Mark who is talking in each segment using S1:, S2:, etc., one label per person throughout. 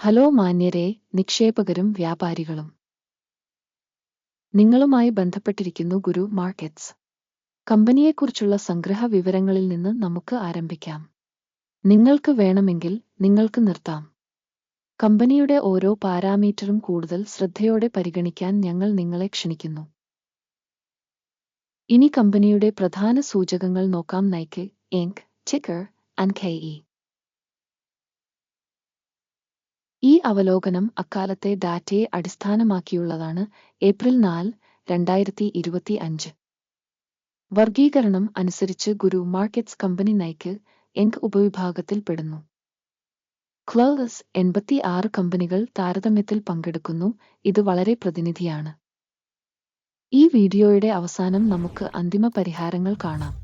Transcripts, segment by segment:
S1: Hello മാന്യരെ നിക്ഷേപകരും വ്യാപാരികളും. നിങ്ങളുമായി ബന്ധപ്പെട്ടിരിക്കുന്നു ഗുരു മാർക്കറ്റ്സ്. കമ്പനിയെക്കുറിച്ചുള്ള സംഗ്രഹ വിവരങ്ങളിൽ നിന്ന് നമുക്ക് ആരംഭിക്കാം. നിങ്ങൾക്ക് വേണമെങ്കിൽ നിങ്ങൾക്ക് നിർത്താം. കമ്പനിയുടെ ഓരോ പാരാമീറ്ററും കൂടുതൽ ശ്രദ്ധയോടെ പരിഗണിക്കാൻ ഞങ്ങൾ നിങ്ങളെ ക്ഷണിക്കുന്നു. ഇനി കമ്പനിയുടെ പ്രധാന സൂചകങ്ങൾ നോക്കാം. Nike Inc ticker and K ഈ അവലോകനം അക്കാലത്തെ ഡാറ്റയെ അടിസ്ഥാനമാക്കിയുള്ളതാണ് ഏപ്രിൽ നാല് രണ്ടായിരത്തി ഇരുപത്തി അഞ്ച് വർഗീകരണം അനുസരിച്ച് ഗുരു മാർക്കറ്റ്സ് കമ്പനി നൈക്ക് എങ്ക് ഉപവിഭാഗത്തിൽ പെടുന്നു. ക്ലൗസ് എൺപത്തി ആറ് കമ്പനികൾ താരതമ്യത്തിൽ പങ്കെടുക്കുന്നു ഇത് വളരെ പ്രതിനിധിയാണ്. ഈ വീഡിയോയുടെ അവസാനം നമുക്ക് അന്തിമ പരിഹാരങ്ങൾ കാണാം.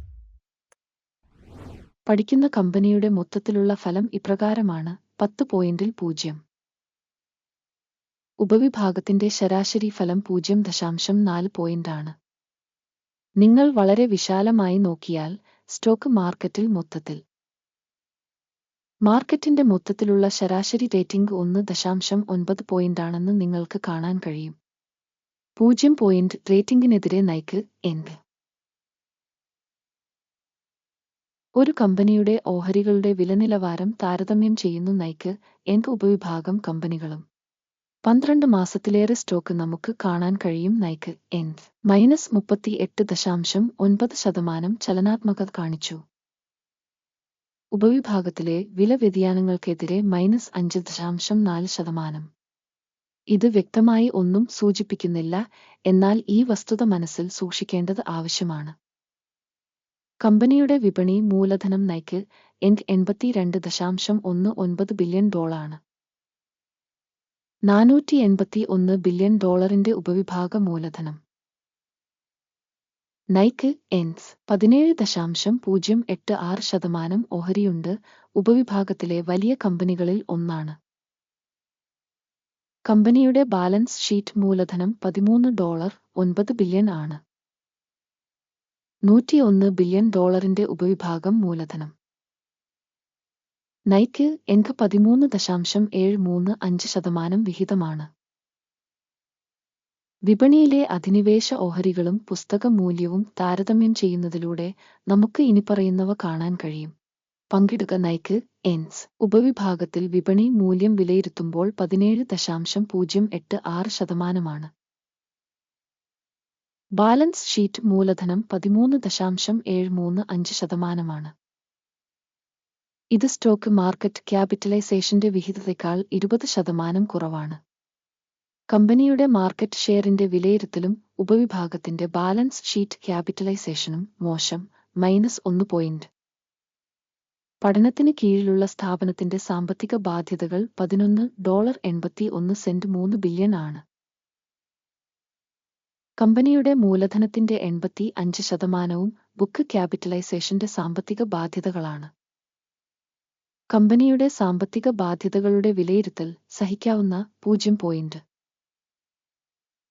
S1: പഠിക്കുന്ന കമ്പനിയുടെ മൊത്തത്തിലുള്ള ഫലം ഇപ്രകാരമാണ്. പത്ത് പോയിന്റിൽ പൂജ്യം. ഉപവിഭാഗത്തിന്റെ ശരാശരി ഫലം പൂജ്യം ദശാംശം നാല് പോയിന്റാണ്. നിങ്ങൾ വളരെ വിശാലമായി നോക്കിയാൽ സ്റ്റോക്ക് മാർക്കറ്റിൽ മൊത്തത്തിൽ. മാർക്കറ്റിന്റെ മൊത്തത്തിലുള്ള ശരാശരി റേറ്റിംഗ് ഒന്ന് ദശാംശം ഒൻപത് പോയിന്റാണെന്ന് നിങ്ങൾക്ക് കാണാൻ കഴിയും. പൂജ്യം പോയിന്റ് റേറ്റിംഗിനെതിരെ നയിക്ക് എന്ത്? ഒരു കമ്പനിയുടെ ഓഹരികളുടെ വിലനിലവാരം താരതമ്യം ചെയ്യുന്നു നയിക്ക് എന്ത് ഉപവിഭാഗം കമ്പനികളും. പന്ത്രണ്ട് മാസത്തിലേറെ സ്റ്റോക്ക് നമുക്ക് കാണാൻ കഴിയും നയിക്ക് എൻ മൈനസ് മുപ്പത്തി എട്ട് ദശാംശം ഒൻപത് ശതമാനം ചലനാത്മകത കാണിച്ചു. ഉപവിഭാഗത്തിലെ വില വ്യതിയാനങ്ങൾക്കെതിരെ മൈനസ് അഞ്ച് ദശാംശം നാല് ശതമാനം. ഇത് വ്യക്തമായി ഒന്നും സൂചിപ്പിക്കുന്നില്ല എന്നാൽ ഈ വസ്തുത മനസ്സിൽ സൂക്ഷിക്കേണ്ടത് ആവശ്യമാണ്. കമ്പനിയുടെ വിപണി മൂലധനം നൈക്ക് എൻഡ് എൺപത്തിരണ്ട് ദശാംശം ഒന്ന് ഒൻപത് ബില്യൺ ഡോളാണ് നാനൂറ്റി എൺപത്തി ഒന്ന് ബില്യൺ ഡോളറിന്റെ ഉപവിഭാഗ മൂലധനം. നൈക്ക് എൻസ് പതിനേഴ് ദശാംശം പൂജ്യം എട്ട് ആറ് ശതമാനം ഓഹരിയുണ്ട് ഉപവിഭാഗത്തിലെ വലിയ കമ്പനികളിൽ ഒന്നാണ്. കമ്പനിയുടെ ബാലൻസ് ഷീറ്റ് മൂലധനം പതിമൂന്ന് ഡോളർ ഒൻപത് ബില്യൺ ആണ്. നൂറ്റിയൊന്ന് ബില്യൺ ഡോളറിന്റെ ഉപവിഭാഗം മൂലധനം. നൈക്ക് എൺപ പതിമൂന്ന് ദശാംശം ഏഴ് മൂന്ന് അഞ്ച് ശതമാനം വിഹിതമാണ്. വിപണിയിലെ അധിനിവേശ ഓഹരികളും പുസ്തക മൂല്യവും താരതമ്യം ചെയ്യുന്നതിലൂടെ നമുക്ക് ഇനിപ്പറയുന്നവ കാണാൻ കഴിയും. പങ്കിടുക നൈക്ക് എൻസ്. ഉപവിഭാഗത്തിൽ വിപണി മൂല്യം വിലയിരുത്തുമ്പോൾ പതിനേഴ് ദശാംശം പൂജ്യം എട്ട് ആറ് ശതമാനമാണ്. ബാലൻസ് ഷീറ്റ് മൂലധനം പതിമൂന്ന് ദശാംശം ഏഴ് മൂന്ന് അഞ്ച് ശതമാനമാണ്. ഇത് സ്റ്റോക്ക് മാർക്കറ്റ് ക്യാപിറ്റലൈസേഷന്റെ വിഹിതത്തെക്കാൾ ഇരുപത് ശതമാനം കുറവാണ്. കമ്പനിയുടെ മാർക്കറ്റ് ഷെയറിന്റെ വിലയിരുത്തലും ഉപവിഭാഗത്തിന്റെ ബാലൻസ് ഷീറ്റ് ക്യാപിറ്റലൈസേഷനും മോശം മൈനസ് ഒന്ന് പോയിന്റ്. പഠനത്തിന് കീഴിലുള്ള സ്ഥാപനത്തിന്റെ സാമ്പത്തിക ബാധ്യതകൾ പതിനൊന്ന് ഡോളർ എൺപത്തി ഒന്ന് സെന്റ് മൂന്ന് ബില്യൺ ആണ്. കമ്പനിയുടെ മൂലധനത്തിന്റെ എൺപത്തി അഞ്ച് ശതമാനവും ബുക്ക് ക്യാപിറ്റലൈസേഷന്റെ സാമ്പത്തിക ബാധ്യതകളാണ്. കമ്പനിയുടെ സാമ്പത്തിക ബാധ്യതകളുടെ വിലയിരുത്തൽ സഹിക്കാവുന്ന പൂജ്യം പോയിന്റ്.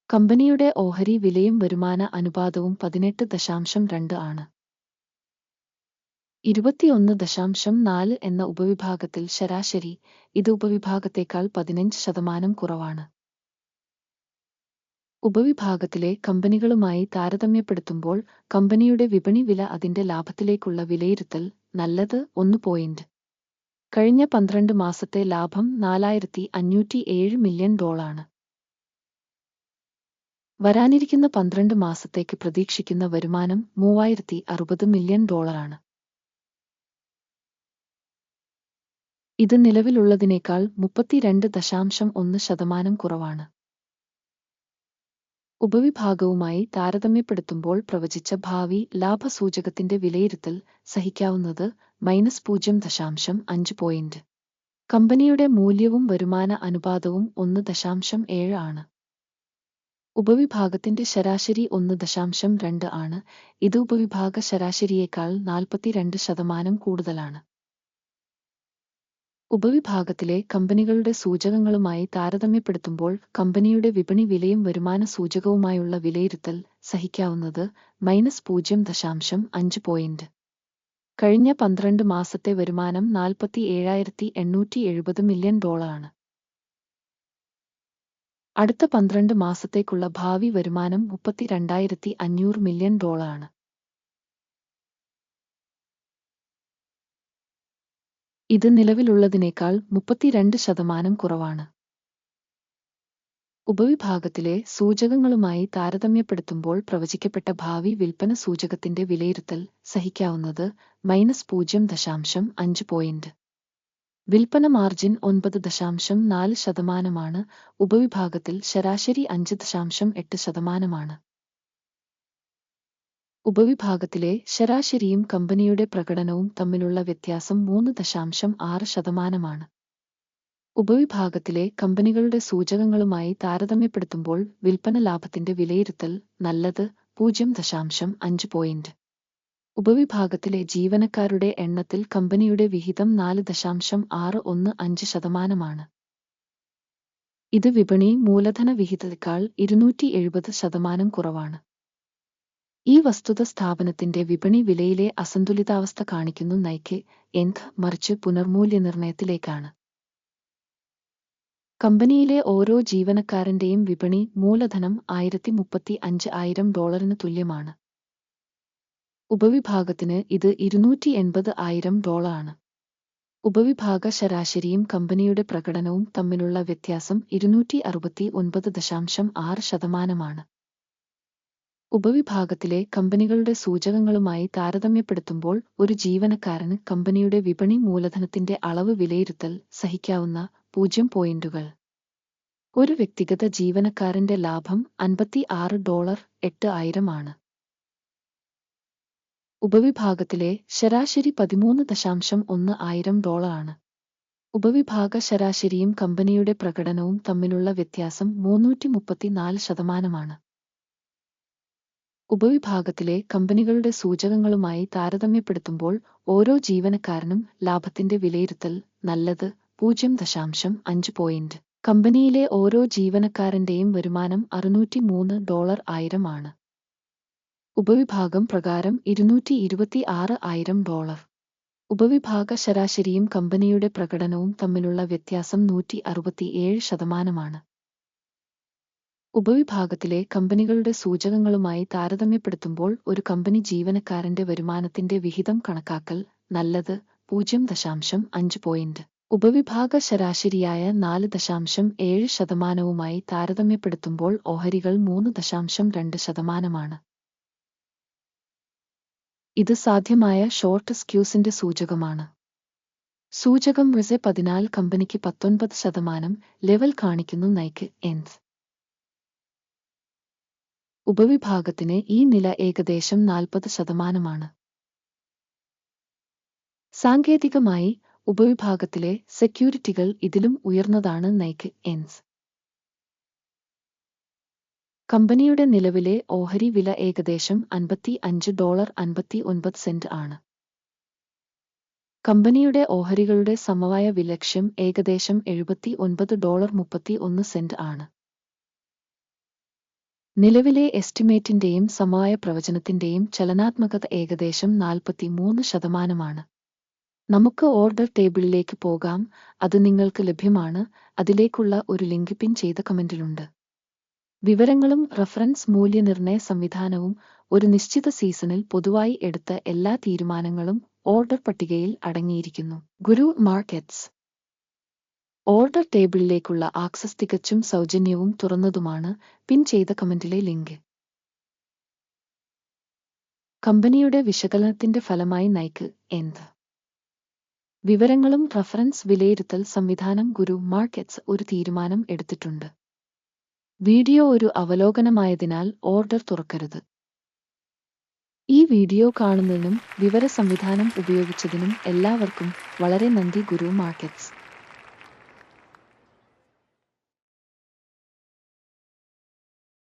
S1: കമ്പനിയുടെ ഓഹരി വിലയും വരുമാന അനുപാതവും പതിനെട്ട് ദശാംശം രണ്ട് ആണ്. ഇരുപത്തിയൊന്ന് ദശാംശം നാല് എന്ന ഉപവിഭാഗത്തിൽ ശരാശരി ഇത് ഉപവിഭാഗത്തേക്കാൾ പതിനഞ്ച് ശതമാനം കുറവാണ്. ഉപവിഭാഗത്തിലെ കമ്പനികളുമായി താരതമ്യപ്പെടുത്തുമ്പോൾ കമ്പനിയുടെ വിപണി വില അതിന്റെ ലാഭത്തിലേക്കുള്ള വിലയിരുത്തൽ നല്ലത് ഒന്ന് പോയിന്റ് കഴിഞ്ഞ പന്ത്രണ്ട് മാസത്തെ ലാഭം നാലായിരത്തി അഞ്ഞൂറ്റി ഏഴ് മില്യൺ ഡോളാണ് വരാനിരിക്കുന്ന പന്ത്രണ്ട് മാസത്തേക്ക് പ്രതീക്ഷിക്കുന്ന വരുമാനം മൂവായിരത്തി അറുപത് മില്യൺ ഡോളറാണ് ഇത് നിലവിലുള്ളതിനേക്കാൾ മുപ്പത്തിരണ്ട് ദശാംശം ഒന്ന് ശതമാനം കുറവാണ്. ഉപവിഭാഗവുമായി താരതമ്യപ്പെടുത്തുമ്പോൾ പ്രവചിച്ച ഭാവി ലാഭസൂചകത്തിന്റെ വിലയിരുത്തൽ സഹിക്കാവുന്നത് മൈനസ് പൂജ്യം ദശാംശം അഞ്ച് പോയിന്റ് കമ്പനിയുടെ മൂല്യവും വരുമാന അനുപാതവും ഒന്ന് ദശാംശം ഏഴ് ആണ്. ഉപവിഭാഗത്തിന്റെ ശരാശരി ഒന്ന് ദശാംശം രണ്ട് ആണ്. ഇത് ഉപവിഭാഗ ശരാശരിയേക്കാൾ നാൽപ്പത്തിരണ്ട് ശതമാനം കൂടുതലാണ്. ഉപവിഭാഗത്തിലെ കമ്പനികളുടെ സൂചകങ്ങളുമായി താരതമ്യപ്പെടുത്തുമ്പോൾ കമ്പനിയുടെ വിപണി വിലയും വരുമാന സൂചകവുമായുള്ള വിലയിരുത്തൽ സഹിക്കാവുന്നത് മൈനസ് പൂജ്യം ദശാംശം അഞ്ച് പോയിന്റ് കഴിഞ്ഞ പന്ത്രണ്ട് മാസത്തെ വരുമാനം നാൽപ്പത്തി ഏഴായിരത്തി എണ്ണൂറ്റി എഴുപത് മില്യൺ ഡോളറാണ് അടുത്ത പന്ത്രണ്ട് മാസത്തേക്കുള്ള ഭാവി വരുമാനം മുപ്പത്തിരണ്ടായിരത്തി അഞ്ഞൂറ് മില്യൺ ഡോളറാണ് ഇത് നിലവിലുള്ളതിനേക്കാൾ മുപ്പത്തിരണ്ട് ശതമാനം കുറവാണ്. ഉപവിഭാഗത്തിലെ സൂചകങ്ങളുമായി താരതമ്യപ്പെടുത്തുമ്പോൾ പ്രവചിക്കപ്പെട്ട ഭാവി വിൽപ്പന സൂചകത്തിന്റെ വിലയിരുത്തൽ സഹിക്കാവുന്നത് മൈനസ് പൂജ്യം ദശാംശം അഞ്ച് പോയിന്റ്. വിൽപ്പന മാർജിൻ ഒൻപത് ദശാംശം നാല് ശതമാനമാണ്. ഉപവിഭാഗത്തിൽ ശരാശരി അഞ്ച് ദശാംശം എട്ട് ശതമാനമാണ്. ഉപവിഭാഗത്തിലെ ശരാശരിയും കമ്പനിയുടെ പ്രകടനവും തമ്മിലുള്ള വ്യത്യാസം മൂന്ന് ദശാംശം ആറ് ശതമാനമാണ്. ഉപവിഭാഗത്തിലെ കമ്പനികളുടെ സൂചകങ്ങളുമായി താരതമ്യപ്പെടുത്തുമ്പോൾ വിൽപ്പന ലാഭത്തിന്റെ വിലയിരുത്തൽ നല്ലത് പൂജ്യം ദശാംശം അഞ്ച് പോയിന്റ്. ഉപവിഭാഗത്തിലെ ജീവനക്കാരുടെ എണ്ണത്തിൽ കമ്പനിയുടെ വിഹിതം നാല് ദശാംശം ആറ് ഒന്ന് അഞ്ച് ശതമാനമാണ്. ഇത് വിപണി മൂലധന വിഹിതത്തേക്കാൾ ഇരുന്നൂറ്റി എഴുപത് ശതമാനം കുറവാണ്. ഈ വസ്തുത സ്ഥാപനത്തിന്റെ വിപണി വിലയിലെ അസന്തുലിതാവസ്ഥ കാണിക്കുന്നു നൈക്ക് എന്ത് മറിച്ച് പുനർമൂല്യനിർണയത്തിലേക്കാണ് കമ്പനിയിലെ ഓരോ ജീവനക്കാരന്റെയും വിപണി മൂലധനം ആയിരത്തി മുപ്പത്തി അഞ്ച് ആയിരം ഡോളറിന് തുല്യമാണ്. ഉപവിഭാഗത്തിന് ഇത് ഇരുന്നൂറ്റി എൺപത് ആയിരം ഡോളറാണ്. ഉപവിഭാഗ ശരാശരിയും കമ്പനിയുടെ പ്രകടനവും തമ്മിലുള്ള വ്യത്യാസം ഇരുന്നൂറ്റി അറുപത്തി ഒൻപത് ദശാംശം ആറ് ശതമാനമാണ്. ഉപവിഭാഗത്തിലെ കമ്പനികളുടെ സൂചകങ്ങളുമായി താരതമ്യപ്പെടുത്തുമ്പോൾ ഒരു ജീവനക്കാരന് കമ്പനിയുടെ വിപണി മൂലധനത്തിന്റെ അളവ് വിലയിരുത്തൽ സഹിക്കാവുന്ന പൂജ്യം പോയിന്റുകൾ. ഒരു വ്യക്തിഗത ജീവനക്കാരന്റെ ലാഭം അൻപത്തി ആറ് ഡോളർ എട്ട് ആയിരം ആണ്. ഉപവിഭാഗത്തിലെ ശരാശരി പതിമൂന്ന് ദശാംശം ഒന്ന് ആയിരം ഡോളറാണ് ഉപവിഭാഗ ശരാശരിയും കമ്പനിയുടെ പ്രകടനവും തമ്മിലുള്ള വ്യത്യാസം മുന്നൂറ്റി മുപ്പത്തിനാല് ശതമാനമാണ്. ഉപവിഭാഗത്തിലെ കമ്പനികളുടെ സൂചകങ്ങളുമായി താരതമ്യപ്പെടുത്തുമ്പോൾ ഓരോ ജീവനക്കാരനും ലാഭത്തിന്റെ വിലയിരുത്തൽ നല്ലത് പൂജ്യം ദശാംശം അഞ്ച് പോയിന്റ് കമ്പനിയിലെ ഓരോ ജീവനക്കാരന്റെയും വരുമാനം അറുന്നൂറ്റി മൂന്ന് ഡോളർ ആയിരം ആണ്. ഉപവിഭാഗം പ്രകാരം ഇരുന്നൂറ്റി ഇരുപത്തി ആറ് ആയിരം ഡോളർ. ഉപവിഭാഗ ശരാശരിയും കമ്പനിയുടെ പ്രകടനവും തമ്മിലുള്ള വ്യത്യാസം നൂറ്റി അറുപത്തിയേഴ് ശതമാനമാണ്. ഉപവിഭാഗത്തിലെ കമ്പനികളുടെ സൂചകങ്ങളുമായി താരതമ്യപ്പെടുത്തുമ്പോൾ ഒരു കമ്പനി ജീവനക്കാരന്റെ വരുമാനത്തിന്റെ വിഹിതം കണക്കാക്കൽ നല്ലത് പൂജ്യം ദശാംശം അഞ്ച് പോയിന്റ് ഉപവിഭാഗ ശരാശരിയായ നാല് ദശാംശം ഏഴ് ശതമാനവുമായി താരതമ്യപ്പെടുത്തുമ്പോൾ ഓഹരികൾ മൂന്ന് ദശാംശം രണ്ട് ശതമാനമാണ്. ഇത് സാധ്യമായ ഷോർട്ട് സ്ക്യൂസിന്റെ സൂചകമാണ്. സൂചകം റിസെ പതിനാല് കമ്പനിക്ക് പത്തൊൻപത് ശതമാനം ലെവൽ കാണിക്കുന്നു നൈക്ക് എൻസ് ഉപവിഭാഗത്തിന് ഈ നില ഏകദേശം നാൽപ്പത് ശതമാനമാണ്. സാങ്കേതികമായി ഉപവിഭാഗത്തിലെ സെക്യൂരിറ്റികൾ ഇതിലും ഉയർന്നതാണ് നൈക്ക് എൻസ്. കമ്പനിയുടെ നിലവിലെ ഓഹരി വില ഏകദേശം അൻപത്തി അഞ്ച് ഡോളർ അൻപത്തി ഒൻപത് സെന്റ് ആണ്. കമ്പനിയുടെ ഓഹരികളുടെ സമവായ വിലക്ഷ്യം ഏകദേശം എഴുപത്തി ഒൻപത് ഡോളർ മുപ്പത്തി ഒന്ന് സെന്റ് ആണ്. നിലവിലെ എസ്റ്റിമേറ്റിന്റെയും സമവായ പ്രവചനത്തിന്റെയും ചലനാത്മകത ഏകദേശം നാൽപ്പത്തി മൂന്ന് ശതമാനമാണ്. നമുക്ക് ഓർഡർ ടേബിളിലേക്ക് പോകാം. അത് നിങ്ങൾക്ക് ലഭ്യമാണ്. അതിലേക്കുള്ള ഒരു ലിങ്ക് പിൻ ചെയ്ത കമന്റിലുണ്ട്. വിവരങ്ങളും റഫറൻസ് മൂല്യനിർണയ സംവിധാനവും ഒരു നിശ്ചിത സീസണിൽ പൊതുവായി എടുത്ത എല്ലാ തീരുമാനങ്ങളും ഓർഡർ പട്ടികയിൽ അടങ്ങിയിരിക്കുന്നു. ഗുരു മാർക്കറ്റ്സ് ഓർഡർ ടേബിളിലേക്കുള്ള ആക്സസ് തികച്ചും സൗജന്യവും തുറന്നതുമാണ് പിൻ ചെയ്ത കമന്റിലെ ലിങ്ക്. കമ്പനിയുടെ വിശകലനത്തിന്റെ ഫലമായി നയിക്ക് എന്ത്? വിവരങ്ങളും റഫറൻസ് വിലയിരുത്തൽ സംവിധാനം ഗുരു മാർക്കറ്റ്സ് ഒരു തീരുമാനം എടുത്തിട്ടുണ്ട്. വീഡിയോ ഒരു അവലോകനമായതിനാൽ ഓർഡർ തുറക്കരുത്. ഈ വീഡിയോ കാണുന്നതിനും വിവര സംവിധാനം ഉപയോഗിച്ചതിനും എല്ലാവർക്കും വളരെ നന്ദി ഗുരു മാർക്കറ്റ്സ്